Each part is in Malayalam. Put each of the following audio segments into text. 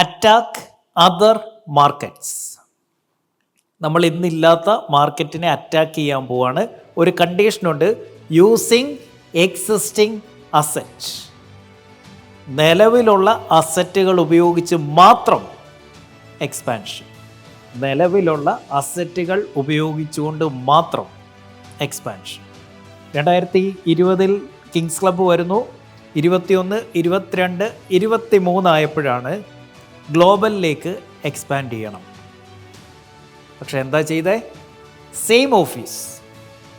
അറ്റാക്ക് അതർ മാർക്കറ്റ്സ് നമ്മൾ ഇന്നില്ലാത്ത മാർക്കറ്റിനെ അറ്റാക്ക് ചെയ്യാൻ പോവാണ്. ഒരു കണ്ടീഷനുണ്ട് യൂസിങ് എക്സിസ്റ്റിംഗ് അസറ്റ് നിലവിലുള്ള അസറ്റുകൾ ഉപയോഗിച്ച് മാത്രം എക്സ്പാൻഷൻ നിലവിലുള്ള അസറ്റുകൾ ഉപയോഗിച്ചുകൊണ്ട് മാത്രം എക്സ്പാൻഷൻ രണ്ടായിരത്തി ഇരുപതിൽ കിങ്സ് ക്ലബ്ബ് വരുന്നു. ഇരുപത്തിയൊന്ന് ഇരുപത്തിരണ്ട് ഇരുപത്തി മൂന്നായപ്പോഴാണ് ഗ്ലോബലിലേക്ക് എക്സ്പാൻഡ് ചെയ്യണം. പക്ഷെ എന്താ ചെയ്തേ? സെയിം ഓഫീസ്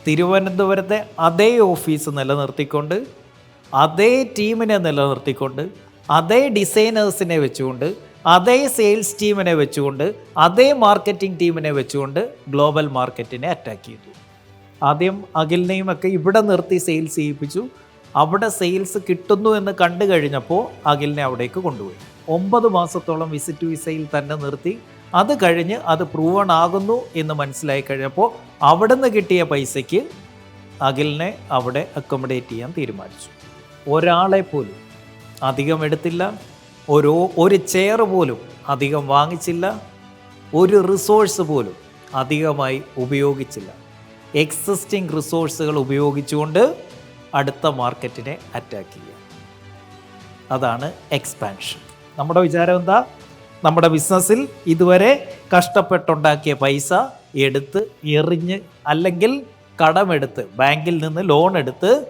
തിരുവനന്തപുരത്തെ അതേ ഓഫീസ് നിലനിർത്തിക്കൊണ്ട് അതേ ടീമിനെ നിലനിർത്തിക്കൊണ്ട് അതേ ഡിസൈനേഴ്സിനെ വെച്ചുകൊണ്ട് അതേ സെയിൽസ് ടീമിനെ വെച്ചുകൊണ്ട് അതേ മാർക്കറ്റിംഗ് ടീമിനെ വെച്ചുകൊണ്ട് ഗ്ലോബൽ മാർക്കറ്റിനെ അറ്റാക്ക് ചെയ്തു. ആദ്യം അഖിലിനെയും ഒക്കെ ഇവിടെ നിർത്തി സെയിൽസ് ചെയ്യിപ്പിച്ചു. അവിടെ സെയിൽസ് കിട്ടുന്നു എന്ന് കണ്ടു കഴിഞ്ഞപ്പോൾ അഖിലിനെ അവിടേക്ക് കൊണ്ടുപോയി. ഒമ്പത് മാസത്തോളം വിസിറ്റ് വിസയിൽ തന്നെ നിർത്തി. അത് കഴിഞ്ഞ് അത് പ്രൂവൺ ആകുന്നു എന്ന് മനസ്സിലായി കഴിഞ്ഞപ്പോൾ അവിടെ നിന്ന് കിട്ടിയ പൈസയ്ക്ക് അഖിലിനെ അവിടെ അക്കോമഡേറ്റ് ചെയ്യാൻ തീരുമാനിച്ചു. ഒരാളെ പോലും അധികം എടുത്തില്ല. ഒരു ഒരു ചെയർ പോലും അധികം വാങ്ങിച്ചില്ല. ഒരു റിസോഴ്സ് പോലും അധികമായി ഉപയോഗിച്ചില്ല. എക്സിസ്റ്റിംഗ് റിസോഴ്സുകൾ ഉപയോഗിച്ചുകൊണ്ട് അടുത്ത മാർക്കറ്റിനെ അറ്റാക്ക് ചെയ്യുക. അതാണ് എക്സ്പാൻഷൻ നമ്മുടെ വിചാരം എന്താ? നമ്മുടെ ബിസിനസ്സിൽ ഇതുവരെ കഷ്ടപ്പെട്ടുണ്ടാക്കിയ പൈസ എടുത്ത് എറിഞ്ഞ് അല്ലെങ്കിൽ കടമെടുത്ത് ബാങ്കിൽ നിന്ന് ലോൺ എടുത്ത്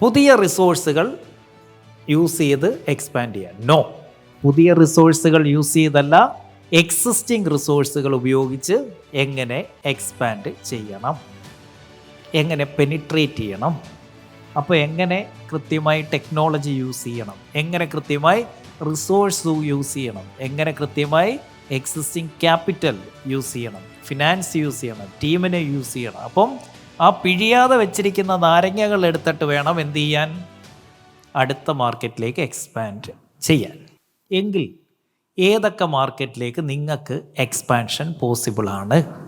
പുതിയ റിസോഴ്സുകൾ യൂസ് ചെയ്ത് എക്സ്പാൻഡ് ചെയ്യാൻ. നോ. പുതിയ റിസോഴ്സുകൾ യൂസ് ചെയ്തല്ല എക്സിസ്റ്റിംഗ് റിസോഴ്സുകൾ ഉപയോഗിച്ച് എങ്ങനെ എക്സ്പാൻഡ് ചെയ്യണം? എങ്ങനെ പെനിട്രേറ്റ് ചെയ്യണം? അപ്പോൾ എങ്ങനെ കൃത്യമായി ടെക്നോളജി യൂസ് ചെയ്യണം? എങ്ങനെ കൃത്യമായി റിസോഴ്സ് യൂസ് ചെയ്യണം? എങ്ങനെ കൃത്യമായി എക്സിസ്റ്റിംഗ് ക്യാപിറ്റൽ യൂസ് ചെയ്യണം? ഫിനാൻസ് യൂസ് ചെയ്യണം? ടീമിനെ യൂസ് ചെയ്യണം? അപ്പം ആ പിഴിയാതെ വെച്ചിരിക്കുന്ന നാരങ്ങകൾ എടുത്തിട്ട് വേണം എന്ത് ചെയ്യാൻ? അടുത്ത മാർക്കറ്റിലേക്ക് എക്സ്പാൻഡ് ചെയ്യാൻ. എങ്കിൽ ഏതൊക്കെ മാർക്കറ്റിലേക്ക് നിങ്ങൾക്ക് എക്സ്പാൻഷൻ പോസിബിൾ ആണ്?